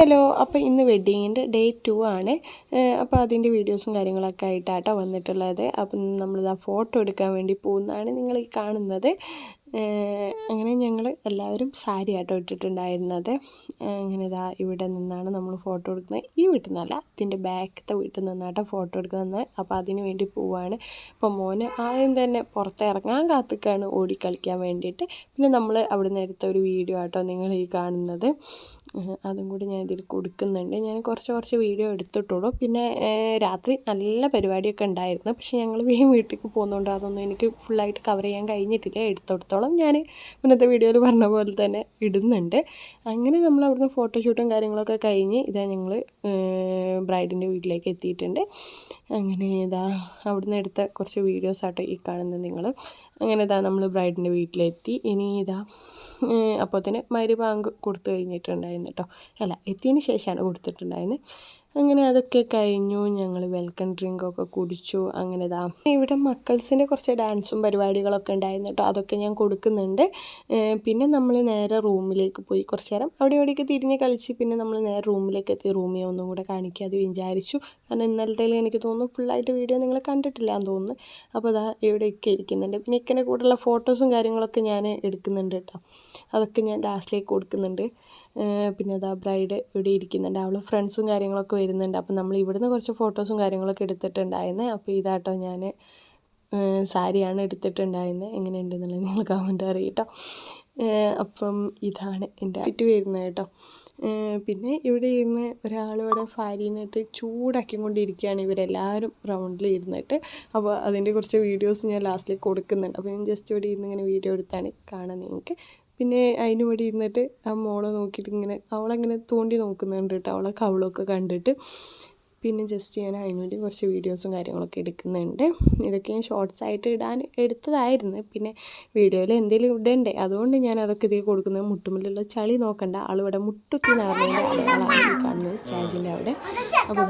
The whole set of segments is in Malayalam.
ഹലോ അപ്പോൾ ഇന്ന് വെഡ്ഡിങ്ങിന്റെ ഡേ ടു ആണ്. അപ്പോൾ അതിന്റെ വീഡിയോസും കാര്യങ്ങളൊക്കെ ആയിട്ടാട്ടോ വന്നിട്ടുള്ളത്. അപ്പം നമ്മളിതാ ഫോട്ടോ എടുക്കാൻ വേണ്ടി പോകുന്നതാണ് നിങ്ങൾ ഈ കാണുന്നത്. അങ്ങനെ ഞങ്ങൾ എല്ലാവരും സാരി ആട്ടോ ഇട്ടിട്ടുണ്ടായിരുന്നത്. അങ്ങനെ ഇതാ ഇവിടെ നിന്നാണ് നമ്മൾ ഫോട്ടോ എടുക്കുന്നത്. ഈ വീട്ടിൽ നിന്നല്ല ഇതിന്റെ ബാക്കത്തെ വീട്ടിൽ നിന്നാട്ടോ ഫോട്ടോ എടുക്കുന്നത്. അപ്പോൾ അതിന് വേണ്ടി പോവാണ്. അപ്പോൾ മോന് ആദ്യം തന്നെ പുറത്തിറങ്ങാൻ കാത്തിക്കാണ് ഓടിക്കളിക്കാൻ വേണ്ടിയിട്ട്. പിന്നെ നമ്മൾ അവിടെ നിന്ന് എടുത്ത ഒരു വീഡിയോ ആട്ടോ നിങ്ങൾ ഈ കാണുന്നത്. അതും കൂടി ഞാൻ ഇതിൽ കൊടുക്കുന്നുണ്ട്. ഞാൻ കുറച്ച് കുറച്ച് വീഡിയോ എടുത്തിട്ടുള്ളൂ. പിന്നെ രാത്രി നല്ല പരിപാടിയൊക്കെ ഉണ്ടായിരുന്നു. പക്ഷേ ഞങ്ങൾ വീട്ടിലേക്ക് പോകുന്നതുകൊണ്ട് അതൊന്നും എനിക്ക് ഫുള്ളായിട്ട് കവർ ചെയ്യാൻ കഴിഞ്ഞിട്ടില്ല. എടുത്തോടത്തോളം ഞാൻ മുന്നത്തെ വീഡിയോയിൽ പറഞ്ഞ പോലെ തന്നെ ഇടുന്നുണ്ട്. അങ്ങനെ നമ്മൾ അവിടുന്ന് ഫോട്ടോഷൂട്ടും കാര്യങ്ങളൊക്കെ കഴിഞ്ഞ് ഇതാ ഞങ്ങൾ ബ്രൈഡിന്റെ വീട്ടിലേക്ക് എത്തിയിട്ടുണ്ട്. അങ്ങനെ ഇതാ അവിടുന്ന് എടുത്ത കുറച്ച് വീഡിയോസ് ആട്ടോ ഈ കാണുന്നത് നിങ്ങൾ അങ്ങനെ ഇതാ നമ്മൾ ബ്രൈഡിന്റെ വീട്ടിലെത്തി. ഇനി ഇതാ അപ്പോൾ തന്നെ മരി ബാങ്ക് കൊടുത്തു കഴിഞ്ഞിട്ടുണ്ടായിരുന്നു കേട്ടോ അല്ല എത്തിയതിന് ശേഷമാണ് കൊടുത്തിട്ടുണ്ടായിരുന്നത് അങ്ങനെ അതൊക്കെ കഴിഞ്ഞു. ഞങ്ങൾ വെൽക്കം ഡ്രിങ്കൊക്കെ കുടിച്ചു. അങ്ങനെ ഇതാ ഇവിടെ മക്കൾസിന്റെ കുറച്ച് ഡാൻസും പരിപാടികളൊക്കെ ഉണ്ടായിരുന്നു കേട്ടോ അതൊക്കെ ഞാൻ കൊടുക്കുന്നുണ്ട്. പിന്നെ നമ്മൾ നേരെ റൂമിലേക്ക് പോയി കുറച്ച് നേരം. അവിടെ ഇവിടെയൊക്കെ തിരിഞ്ഞ് കളിച്ച് പിന്നെ നമ്മൾ നേരെ റൂമിലേക്ക് എത്തി. റൂമിൽ ഒന്നും കൂടെ കാണിക്കാതെ വിചാരിച്ചു. കാരണം ഇന്നലത്തേലും എനിക്ക് തോന്നുന്നു ഫുള്ളായിട്ട് വീഡിയോ നിങ്ങൾ കണ്ടിട്ടില്ല എന്ന് തോന്നുന്നു. അപ്പോൾ അതാ ഇവിടെയൊക്കെ ഇരിക്കുന്നുണ്ട്. പിന്നെ ഇക്കനെ കൂടെയുള്ള ഫോട്ടോസും കാര്യങ്ങളൊക്കെ ഞാൻ എടുക്കുന്നുണ്ട് കേട്ടോ അതൊക്കെ ഞാൻ ലാസ്റ്റിലേക്ക് കൊടുക്കുന്നുണ്ട്. പിന്നെ അതാ ബ്രൈഡ് ഇവിടെ ഇരിക്കുന്നുണ്ട്. അവൾ ഫ്രണ്ട്സും കാര്യങ്ങളൊക്കെ വരുന്നുണ്ട്. അപ്പം നമ്മൾ ഇവിടുന്ന് കുറച്ച് ഫോട്ടോസും കാര്യങ്ങളൊക്കെ എടുത്തിട്ടുണ്ടായിരുന്നു. അപ്പോൾ ഇതാട്ടോ ഞാൻ സാരിയാണ് എടുത്തിട്ടുണ്ടായിരുന്നത് എങ്ങനെയുണ്ടെന്നുള്ളത് നിങ്ങൾ കമന്റ് അറിയട്ടോ. അപ്പം ഇതാണ് എന്റെ ഫിറ്റ് വരുന്നത് കേട്ടോ. പിന്നെ ഇവിടെ ഇരുന്ന് ഒരാളിവിടെ ചൂടാക്കി ചൂടാക്കിക്കൊണ്ടിരിക്കുകയാണ് ഇവരെല്ലാവരും റൗണ്ടിൽ ഇരുന്നിട്ട്. അപ്പോൾ അതിന്റെ കുറച്ച് വീഡിയോസ് ഞാൻ ലാസ്റ്റിലേക്ക് കൊടുക്കുന്നുണ്ട്. അപ്പോൾ ഞാൻ ജസ്റ്റ് ഇവിടെ ഇരുന്ന് ഇങ്ങനെ വീഡിയോ എടുത്താണ് കാണാൻ നിങ്ങൾക്ക്. പിന്നെ അതിന് വഴി ഇരുന്നിട്ട് ആ മോളെ നോക്കിയിട്ട് ഇങ്ങനെ അവളങ്ങനെ തോണ്ടി നോക്കുന്നുണ്ട് കേട്ടോ അവളെ കവളൊക്കെ കണ്ടിട്ട് പിന്നെ ജസ്റ്റ് ഞാൻ അതിന് വേണ്ടി കുറച്ച് വീഡിയോസും കാര്യങ്ങളൊക്കെ എടുക്കുന്നുണ്ട് ഇതൊക്കെ ഞാൻ ഷോർട്സ് ആയിട്ട് ഇടാൻ എടുത്തതായിരുന്നു പിന്നെ വീഡിയോയിൽ എന്തെങ്കിലും ഇടണ്ടേ അതുകൊണ്ട് ഞാൻ അതൊക്കെ ഇതിൽ കൊടുക്കുന്നത് മുട്ടുമില്ലുള്ള ചളി നോക്കണ്ട ആളിവിടെ മുട്ടുത്തി നടന്നതിന്റെ അടയാളമാണ് കാണുന്നത് സ്റ്റാജിന്റെ അവിടെ അപ്പോൾ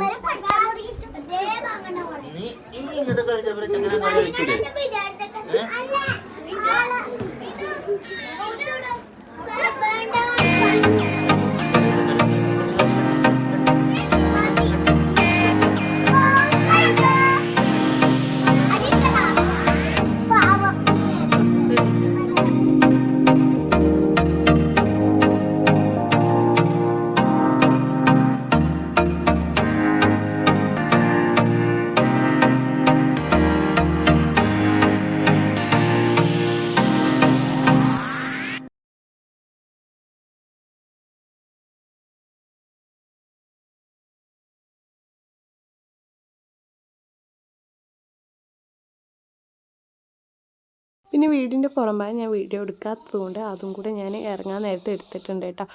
പിന്നെ വീടിന്റെ പുറമായി ഞാൻ വീഡിയോ എടുക്കാത്തത് കൊണ്ട് അതും കൂടെ ഞാൻ ഇറങ്ങാൻ നേരത്തെ എടുത്തിട്ടുണ്ട് കേട്ടോ.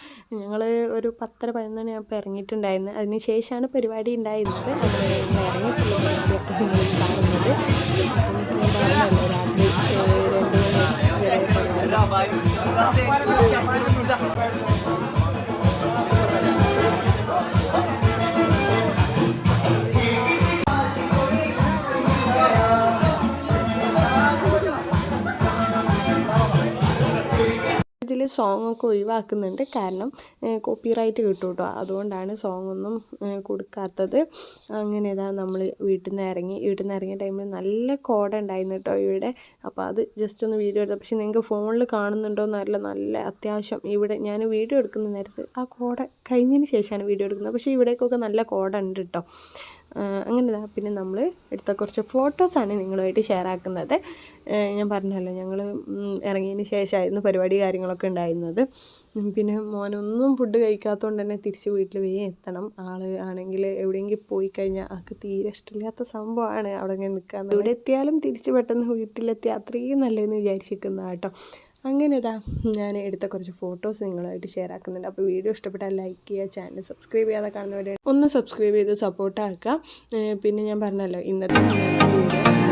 ഞങ്ങൾ ഒരു പത്തര പതിനൊന്ന് ആകുമ്പോൾ ഇറങ്ങിയിട്ടുണ്ടായിരുന്നു. അതിന് ശേഷമാണ് പരിപാടി ഉണ്ടായിരുന്നത്. അങ്ങനെ ഇറങ്ങിയിട്ടുള്ള കാണുന്നത്. ഇതിൽ സോങ് ഒക്കെ ഒഴിവാക്കുന്നുണ്ട്. കാരണം കോപ്പിറൈറ്റ് കിട്ടും കേട്ടോ അതുകൊണ്ടാണ് സോങ് ഒന്നും കൊടുക്കാത്തത്. അങ്ങനെ ഇതാ നമ്മൾ വീട്ടിൽ നിന്ന് ഇറങ്ങി വീട്ടിൽ നിന്ന് ഇറങ്ങിയ ടൈമിൽ നല്ല കോട ഉണ്ടായിരുന്നു കേട്ടോ ഇവിടെ. അപ്പോൾ അത് ജസ്റ്റ് ഒന്ന് വീഡിയോ എടുത്തു പക്ഷേ നിങ്ങൾക്ക് ഫോണിൽ കാണുന്നുണ്ടോ എന്നറിയില്ല. നല്ല അത്യാവശ്യം. ഇവിടെ ഞാൻ വീഡിയോ എടുക്കുന്ന നേരത്ത് ആ കോട കഴിഞ്ഞതിന് ശേഷമാണ് വീഡിയോ എടുക്കുന്നത്. പക്ഷേ ഇവിടേക്കൊക്കെ നല്ല കോട ഉണ്ട് കേട്ടോ അങ്ങനെ പിന്നെ നമ്മൾ എടുത്ത കുറച്ച് ഫോട്ടോസാണ് നിങ്ങളുമായിട്ട് ഷെയർ ആക്കുന്നത്. ഞാൻ പറഞ്ഞല്ലോ ഞങ്ങൾ ഇറങ്ങിയതിന് ശേഷമായിരുന്നു പരിപാടി കാര്യങ്ങളൊക്കെ ഉണ്ടായിരുന്നത്. പിന്നെ മോനൊന്നും ഫുഡ് കഴിക്കാത്തതുകൊണ്ട് തന്നെ തിരിച്ച് വീട്ടിൽ വേഗം എത്തണം. ആൾ ആണെങ്കിൽ എവിടെയെങ്കിലും പോയി കഴിഞ്ഞാൽ ആൾക്ക് തീരെ ഇഷ്ടമില്ലാത്ത സംഭവമാണ് അവിടെ ഇങ്ങനെ നിൽക്കാൻ ഇവിടെ എത്തിയാലും തിരിച്ച് പെട്ടെന്ന് വീട്ടിലെത്തി അത്രയും നല്ലതെന്ന് വിചാരിച്ചിരിക്കുന്ന കേട്ടോ. അങ്ങനെ ഇതാ ഞാൻ എടുത്ത കുറച്ച് ഫോട്ടോസ് നിങ്ങളായിട്ട് ഷെയർ ആക്കുന്നുണ്ട്. അപ്പോൾ വീഡിയോ ഇഷ്ടപ്പെട്ടാൽ ലൈക്ക് ചെയ്യുക ചാനൽ സബ്സ്ക്രൈബ് ചെയ്യാതെ കാണുന്നവരെ ഒന്ന് സബ്സ്ക്രൈബ് ചെയ്ത് സപ്പോർട്ടാക്കുക പിന്നെ ഞാൻ പറഞ്ഞല്ലോ ഇന്നത്തെ വീഡിയോ